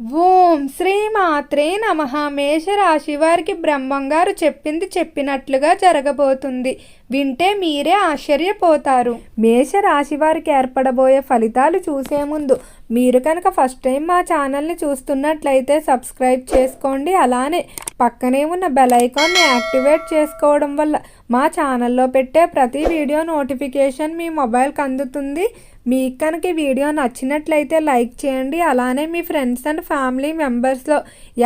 ఓం శ్రీ మాత్రే నమ. మేషరాశి వారికి బ్రహ్మంగారు చెప్పింది చెప్పినట్లుగా జరగబోతుంది. వింటే మీరే ఆశ్చర్యపోతారు. మేషరాశి వారికి ఏర్పడబోయే ఫలితాలు చూసే ముందు మీరు కనుక ఫస్ట్ టైం మా ఛానల్ని చూస్తున్నట్లయితే సబ్స్క్రైబ్ చేసుకోండి. అలానే పక్కనే ఉన్న బెల్ ఐకాన్ని యాక్టివేట్ చేసుకోవడం వల్ల మా ఛానల్లో పెట్టే ప్రతి వీడియో నోటిఫికేషన్ మీ మొబైల్కి అందుతుంది. మీకు కనుక ఈ వీడియో నచ్చినట్లయితే లైక్ చేయండి. అలానే మీ ఫ్రెండ్స్ అండ్ ఫ్యామిలీ మెంబర్స్లో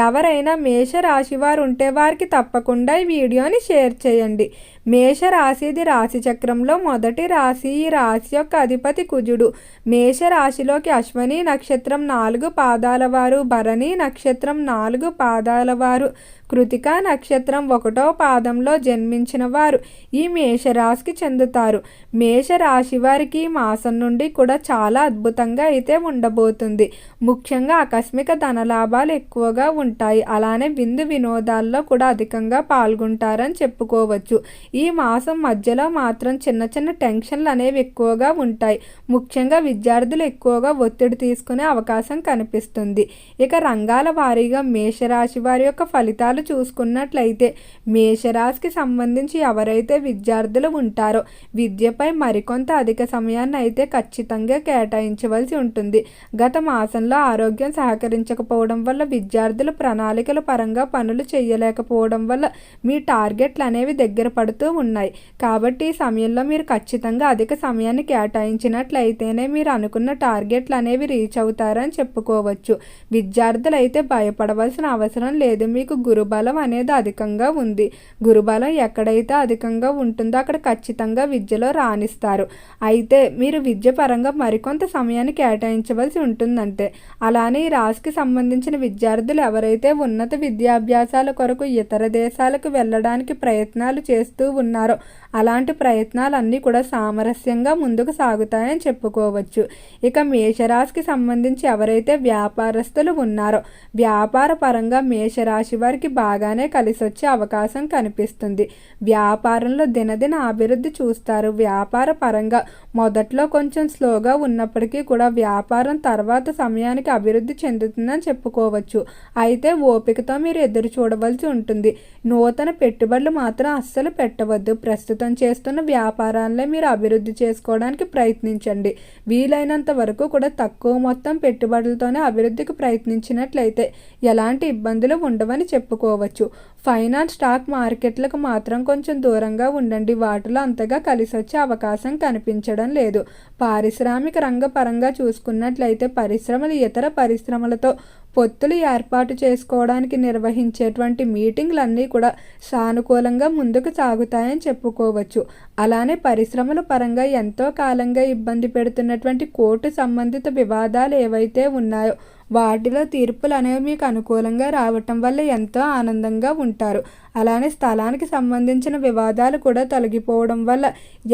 ఎవరైనా మేష రాశి వారు ఉంటే వారికి తప్పకుండా ఈ వీడియోని షేర్ చేయండి. మేష రాశిది రాశి చక్రంలో మొదటి రాశి ఈ రాశి యొక్క అధిపతి కుజుడు. మేష రాశిలోకి అశ్వ అశ్వని నక్షత్రం నాలుగు పాదాల వారు భరణి నక్షత్రం నాలుగు పాదాల వారు. కృతిక నక్షత్రం ఒకటో పాదంలో జన్మించిన వారు. ఈ మేషరాశికి చెందుతారు. మేషరాశి వారికి ఈ మాసం నుండి కూడా చాలా అద్భుతంగా అయితే ఉండబోతుంది. ముఖ్యంగా ఆకస్మిక ధనలాభాలు ఎక్కువగా ఉంటాయి. అలానే విందు వినోదాల్లో కూడా అధికంగా పాల్గొంటారని చెప్పుకోవచ్చు. ఈ మాసం మధ్యలో మాత్రం చిన్న చిన్న టెన్షన్లు అనేవి ఎక్కువగా ఉంటాయి. ముఖ్యంగా విద్యార్థులు ఎక్కువగా ఒత్తిడి తీసుకునే అవకాశం కనిపిస్తుంది. ఇక రంగాల వారీగా మేషరాశి వారి యొక్క ఫలితాలు చూసుకున్నట్లయితే మేషరాశికి సంబంధించి ఎవరైతే విద్యార్థులు ఉంటారో విద్యపై మరికొంత అధిక సమయాన్ని అయితే ఖచ్చితంగా కేటాయించవలసి ఉంటుంది. గత మాసంలో ఆరోగ్యం సహకరించకపోవడం వల్ల విద్యార్థులు ప్రణాళికల పరంగా పనులు చేయలేకపోవడం వల్ల మీ టార్గెట్లు అనేవి దగ్గర పడుతూ ఉన్నాయి. కాబట్టి ఈ సమయంలో మీరు ఖచ్చితంగా అధిక సమయాన్ని కేటాయించినట్లయితేనే మీరు అనుకున్న టార్గెట్లు అనేవి రీచ్ అవుతారని చెప్పుకోవచ్చు. విద్యార్థులు అయితే భయపడవలసిన అవసరం లేదు. మీకు గురుబలం అనేది అధికంగా ఉంది. గురుబలం ఎక్కడైతే అధికంగా ఉంటుందో అక్కడ ఖచ్చితంగా విద్యలో రాణిస్తారు. అయితే మీరు విద్య పరంగా మరికొంత సమయాన్ని కేటాయించవలసి ఉంటుందంటే అలానే ఈ రాశికి సంబంధించిన విద్యార్థులు ఎవరైతే ఉన్నత విద్యాభ్యాసాల కొరకు ఇతర దేశాలకు వెళ్ళడానికి ప్రయత్నాలు చేస్తూ ఉన్నారో అలాంటి ప్రయత్నాలన్నీ కూడా సామరస్యంగా ముందుకు సాగుతాయని చెప్పుకోవచ్చు. ఇక మేషరాశికి సంబంధించి ఎవరైతే వ్యాపారస్తులు ఉన్నారో వ్యాపార పరంగా మేషరాశి వారికి బాగానే కలిసి వచ్చే అవకాశం కనిపిస్తుంది. వ్యాపారంలో దినదిన అభివృద్ధి చూస్తారు. వ్యాపార పరంగా మొదట్లో కొంచెం స్లోగా ఉన్నప్పటికీ కూడా వ్యాపారం తర్వాత సమయానికి అభివృద్ధి చెందుతుందని చెప్పుకోవచ్చు. అయితే ఓపికతో మీరు ఎదురు చూడవలసి ఉంటుంది. నూతన పెట్టుబడులు మాత్రం అస్సలు పెట్టవద్దు. ప్రస్తుతం చేస్తున్న వ్యాపారాలనే మీరు అభివృద్ధి చేసుకోవడానికి ప్రయత్నించండి. వీలైనంత వరకు కూడా తక్కువ మొత్తం పెట్టుబడులతోనే అభివృద్ధికి ప్రయత్నించినట్లయితే ఎలాంటి ఇబ్బందులు ఉండవని చెప్పుకోవచ్చు. ఫైనాన్స్ స్టాక్ మార్కెట్లకు మాత్రం కొంచెం దూరంగా ఉండండి. వాటిలో అంతగా కలిసి వచ్చే అవకాశం కనిపించడం లేదు. పారిశ్రామిక రంగ పరంగా చూసుకున్నట్లయితే పరిశ్రమలు ఇతర పరిశ్రమలతో పొత్తులు ఏర్పాటు చేసుకోవడానికి నిర్వహించేటువంటి మీటింగ్లన్నీ కూడా సానుకూలంగా ముందుకు సాగుతాయని చెప్పుకోవచ్చు. అలానే పరిశ్రమల పరంగా ఎంతో కాలంగా ఇబ్బంది పెడుతున్నటువంటి కోర్టు సంబంధిత వివాదాలు ఏవైతే ఉన్నాయో వాటిలో తీర్పులు అనేవి మీకు అనుకూలంగా రావటం వల్ల ఎంతో ఆనందంగా ఉంటారు. అలానే స్థలానికి సంబంధించిన వివాదాలు కూడా తొలగిపోవడం వల్ల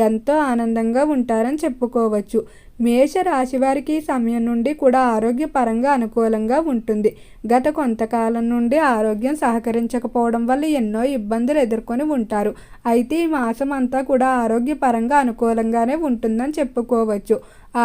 ఎంతో ఆనందంగా ఉంటారని చెప్పుకోవచ్చు. మేష రాశి వారికి ఈ సమయం నుండి కూడా ఆరోగ్యపరంగా అనుకూలంగా ఉంటుంది. గత కొంతకాలం నుండి ఆరోగ్యం సహకరించకపోవడం వల్ల ఎన్నో ఇబ్బందులు ఎదుర్కొని ఉంటారు. అయితే ఈ మాసం అంతా కూడా ఆరోగ్యపరంగా అనుకూలంగానే ఉంటుందని చెప్పుకోవచ్చు.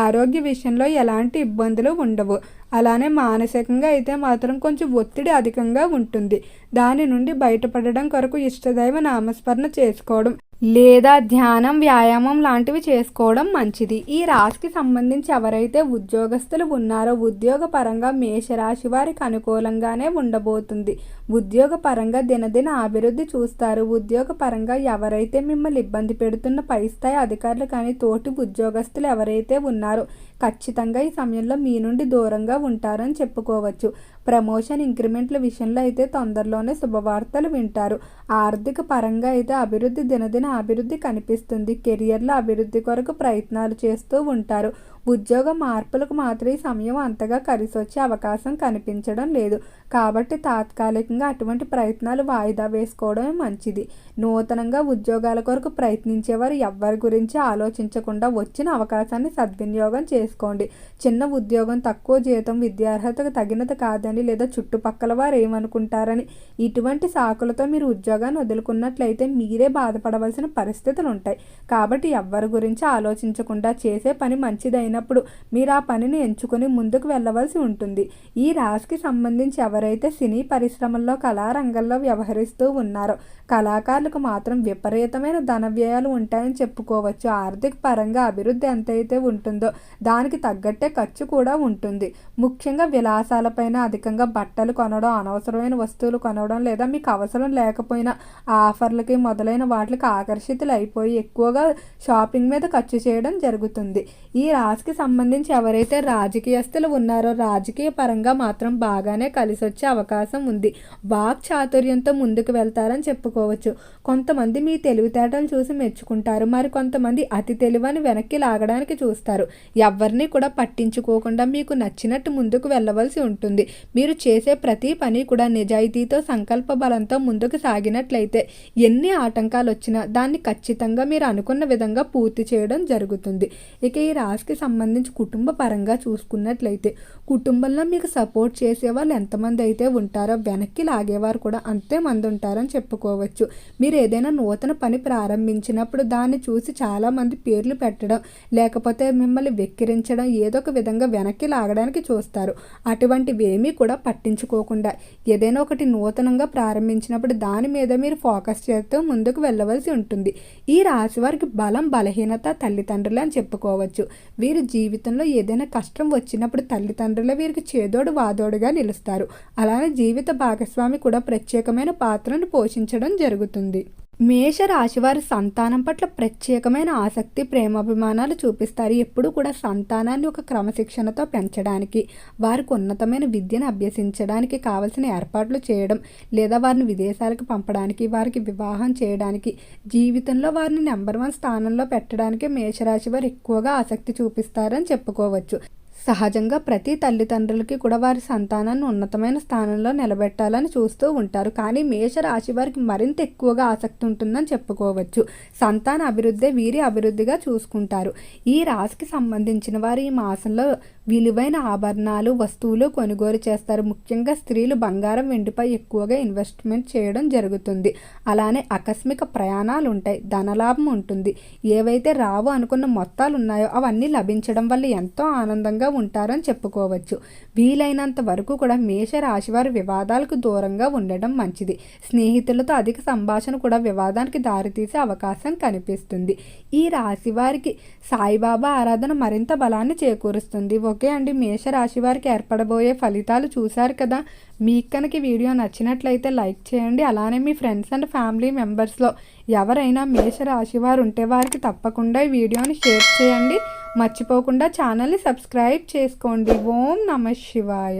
ఆరోగ్య విషయంలో ఎలాంటి ఇబ్బందులు ఉండవు. అలానే మానసికంగా అయితే మాత్రం కొంచెం ఒత్తిడి అధికంగా ఉంటుంది. దాని నుండి బయటపడడం కొరకు ఇష్టదైవ నామస్మరణ చేసుకోవడం లేదా ధ్యానం వ్యాయామం లాంటివి చేసుకోవడం మంచిది. ఈ రాశికి సంబంధించి ఎవరైతే ఉద్యోగస్తులు ఉన్నారో ఉద్యోగపరంగా మేషరాశి వారికి అనుకూలంగానే ఉండబోతుంది. ఉద్యోగపరంగా దినదిన అభివృద్ధి చూస్తారు. ఉద్యోగపరంగా ఎవరైతే మిమ్మల్ని ఇబ్బంది పెడుతున్న పై స్థాయి అధికారులు కానీ తోటి ఉద్యోగస్తులు ఎవరైతే ఉన్నారో ఖచ్చితంగా ఈ సమయంలో మీ నుండి దూరంగా ఉంటారని చెప్పుకోవచ్చు. ప్రమోషన్ ఇంక్రిమెంట్ల విషయంలో అయితే తొందరలోనే శుభవార్తలు వింటారు. ఆర్థిక పరంగా అయితే అభివృద్ధి దినదిన అభివృద్ధి కనిపిస్తుంది. కెరియర్లో అభివృద్ధి కొరకు ప్రయత్నాలు చేస్తూ ఉంటారు. ఉద్యోగ మార్పులకు మాత్రం ఈ సమయం అంతగా కలిసొచ్చే అవకాశం కనిపించడం లేదు. కాబట్టి తాత్కాలికంగా అటువంటి ప్రయత్నాలు వాయిదా వేసుకోవడమే మంచిది. నూతనంగా ఉద్యోగాల కొరకు ప్రయత్నించేవారు ఎవరి గురించి ఆలోచించకుండా వచ్చిన అవకాశాన్ని సద్వినియోగం చేసుకోండి. చిన్న ఉద్యోగం తక్కువ జీతం విద్యార్హతకు తగినది కాదని లేదా చుట్టుపక్కల వారు ఏమనుకుంటారని ఇటువంటి సాకులతో మీరు ఉద్యోగాన్ని వదులుకున్నట్లయితే మీరే బాధపడవలసిన పరిస్థితులు ఉంటాయి కాబట్టి ఎవరి గురించి ఆలోచించకుండా చేసే పని మంచిదైనా వచ్చినప్పుడు మీరు ఆ పనిని ఎంచుకొని ముందుకు వెళ్ళవలసి ఉంటుంది. ఈ రాశికి సంబంధించి ఎవరైతే సినీ పరిశ్రమల్లో కళారంగంలో వ్యవహరిస్తూ ఉన్నారో కళాకారులకు మాత్రం విపరీతమైన ధన వ్యయాలు ఉంటాయని చెప్పుకోవచ్చు. ఆర్థిక పరంగా అభివృద్ధి ఎంతైతే ఉంటుందో దానికి తగ్గట్టే ఖర్చు కూడా ఉంటుంది. ముఖ్యంగా విలాసాలపైన అధికంగా బట్టలు కొనడం అనవసరమైన వస్తువులు కొనడం లేదా మీకు అవసరం లేకపోయినా ఆఫర్లకి మొదలైన వాటికి ఆకర్షితులు అయిపోయి ఎక్కువగా షాపింగ్ మీద ఖర్చు చేయడం జరుగుతుంది. ఈ కి సంబంధించి ఎవరైతే రాజకీయస్తులు ఉన్నారో రాజకీయ పరంగా మాత్రం బాగానే కలిసి వచ్చే అవకాశం ఉంది. వాక్ చాతుర్యంతో ముందుకు వెళ్తారని చెప్పుకోవచ్చు. కొంతమంది మీ తెలివితేటలు చూసి మెచ్చుకుంటారు. మరి కొంతమంది అతి తెలివని వెనక్కి లాగడానికి చూస్తారు. ఎవరిని కూడా పట్టించుకోకుండా మీకు నచ్చినట్టు ముందుకు వెళ్ళవలసి ఉంటుంది. మీరు చేసే ప్రతి పని కూడా నిజాయితీతో సంకల్ప బలంతో ముందుకు సాగినట్లయితే ఎన్ని ఆటంకాలు వచ్చినా దాన్ని ఖచ్చితంగా మీరు అనుకున్న విధంగా పూర్తి చేయడం జరుగుతుంది. ఇక ఈ రాశికి సంబంధించి కుటుంబ పరంగా చూసుకున్నట్లయితే కుటుంబంలో మీకు సపోర్ట్ చేసే వాళ్ళు ఎంతమంది అయితే ఉంటారో వెనక్కి లాగేవారు కూడా అంతే మంది ఉంటారని చెప్పుకోవచ్చు. మీరు ఏదైనా నూతన పని ప్రారంభించినప్పుడు దాన్ని చూసి చాలామంది పేర్లు పెట్టడం లేకపోతే మిమ్మల్ని వెక్కిరించడం ఏదో ఒక విధంగా వెనక్కి లాగడానికి చూస్తారు. అటువంటివి ఏమీ కూడా పట్టించుకోకుండా ఏదైనా ఒకటి నూతనంగా ప్రారంభించినప్పుడు దాని మీద మీరు ఫోకస్ చేస్తూ ముందుకు వెళ్ళవలసి ఉంటుంది. ఈ రాశి వారికి బలం బలహీనత తల్లిదండ్రులు అని చెప్పుకోవచ్చు. వీరి జీవితంలో ఏదైనా కష్టం వచ్చినప్పుడు తల్లిదండ్రులు వీరికి చేదోడు వాదోడుగా నిలుస్తారు. అలానే జీవిత భాగస్వామి కూడా ప్రత్యేకమైన పాత్రను పోషించడం జరుగుతుంది. మేష రాశివారి సంతానం పట్ల ప్రత్యేకమైన ఆసక్తి ప్రేమాభిమానాలు చూపిస్తారు. ఎప్పుడు కూడా సంతానాన్ని ఒక క్రమశిక్షణతో పెంచడానికి వారికి ఉన్నతమైన విద్యను అభ్యసించడానికి కావలసిన ఏర్పాట్లు చేయడం లేదా వారిని విదేశాలకు పంపడానికి వారికి వివాహం చేయడానికి జీవితంలో వారిని నెంబర్ వన్ స్థానంలో పెట్టడానికి మేషరాశి వారు ఎక్కువగా ఆసక్తి చూపిస్తారని చెప్పుకోవచ్చు. సహజంగా ప్రతి తల్లిదండ్రులకి కూడా వారి సంతానాన్ని ఉన్నతమైన స్థానంలో నిలబెట్టాలని చూస్తూ ఉంటారు. కానీ మేష రాశి వారికి మరింత ఎక్కువగా ఆసక్తి ఉంటుందని చెప్పుకోవచ్చు. సంతాన అభివృద్ధి వీరి అభివృద్ధిగా చూసుకుంటారు. ఈ రాశికి సంబంధించిన వారు ఈ మాసంలో విలువైన ఆభరణాలు వస్తువులు కొనుగోలు చేస్తారు. ముఖ్యంగా స్త్రీలు బంగారం వెండిపై ఎక్కువగా ఇన్వెస్ట్మెంట్ చేయడం జరుగుతుంది. అలానే ఆకస్మిక ప్రయాణాలు ఉంటాయి. ధనలాభం ఉంటుంది. ఏవైతే రావు అనుకున్న మొత్తాలు ఉన్నాయో అవన్నీ లభించడం వల్ల ఎంతో ఆనందంగా ఉంటారని చెప్పుకోవచ్చు. వీలైనంత వరకు కూడా మేష రాశివారు వివాదాలకు దూరంగా ఉండడం మంచిది. స్నేహితులతో అధిక సంభాషణ కూడా వివాదానికి దారితీసే అవకాశం కనిపిస్తుంది. ఈ రాశి వారికి సాయిబాబా ఆరాధన మరింత బలాన్ని చేకూరుస్తుంది. ఓకే అండి మేష రాశి వారికి ఏర్పడబోయే ఫలితాలు చూశారు కదా? మీకు కనుక వీడియో నచ్చినట్లయితే లైక్ చేయండి. అలానే మీ ఫ్రెండ్స్ అండ్ ఫ్యామిలీ మెంబర్స్లో ఎవరైనా మేష రాశి వారు ఉంటే వారికి తప్పకుండా ఈ వీడియోని షేర్ చేయండి. మర్చిపోకుండా ఛానల్ని సబ్స్క్రైబ్ చేసుకోండి. ఓం నమ శివాయ.